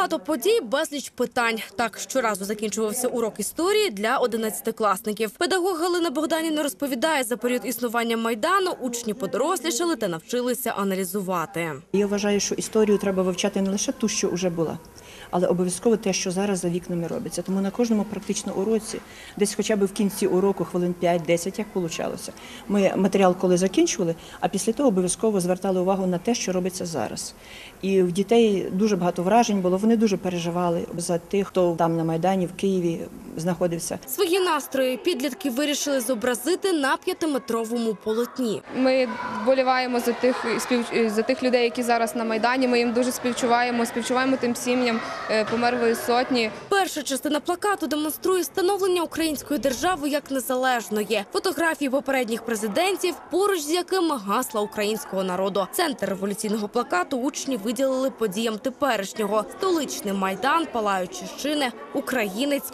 Багато подій, безліч питань. Так щоразу закінчувався урок історії для одинадцятикласників. Педагог Галина Богданіна розповідає, за період існування майдану учні подорослішали та навчилися аналізувати. Я вважаю, що історію треба вивчати не лише ту, що вже була, але обов'язково те, що зараз за вікнами робиться. Тому на кожному практично уроці, десь хоча б в кінці уроку, хвилин 5-10, як получалося. Ми матеріал коли закінчували, а після того обов'язково звертали увагу на те, що робиться зараз. І в дітей дуже багато вражень було. Вони дуже переживали за тих, хто там на майдані в Києві знаходився. Свої настрої підлітки вирішили зобразити на п'ятиметровому полотні. Ми вболіваємо за тих спів за тих людей, які зараз на майдані. Ми їм дуже співчуваємо, співчуваємо тим сім'ям е, померлої сотні. Перша частина плакату демонструє становлення української держави як незалежної. Фотографії попередніх президентів, поруч з якими гасла українського народу. Центр революційного плакату учні виділили подіям теперішнього. Столичний майдан, палаючі шини, українець з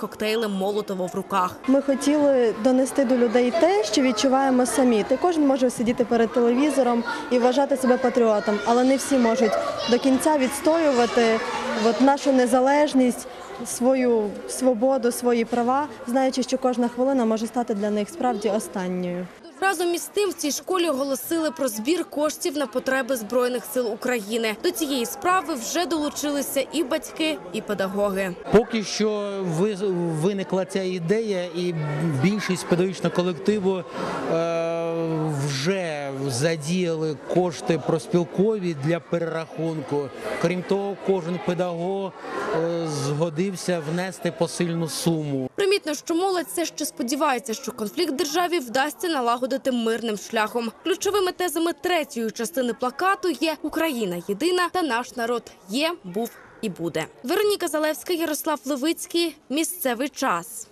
коктейлем Молотова в руках. Ми хотіли донести до людей те, що відчуваємо самі. Ти кожен може сидіти перед телевізором і вважати себе патріотом, але не всі можуть до кінця відстоювати от нашу незалежність, свою свободу, свої права, знаючи, що кожна хвилина може стати для них справді останньою. Разом із тим в цій школі оголосили про збір коштів на потреби збройних сил України. До цієї справи вже долучилися і батьки, і педагоги. Поки що ви- виникла ця ідея, і більшість педагогічного колективу е, вже задіяли кошти проспілкові для перерахунку. Крім того, кожен педагог е, згодився внести посильну суму. Примітно, що молодь все ще сподівається, що конфлікт державі вдасться налагодити мирним шляхом. Ключовими тезами третьої частини плакату є Україна єдина та наш народ є, був і буде. Вероніка Залевська, Ярослав Левицький. Місцевий час.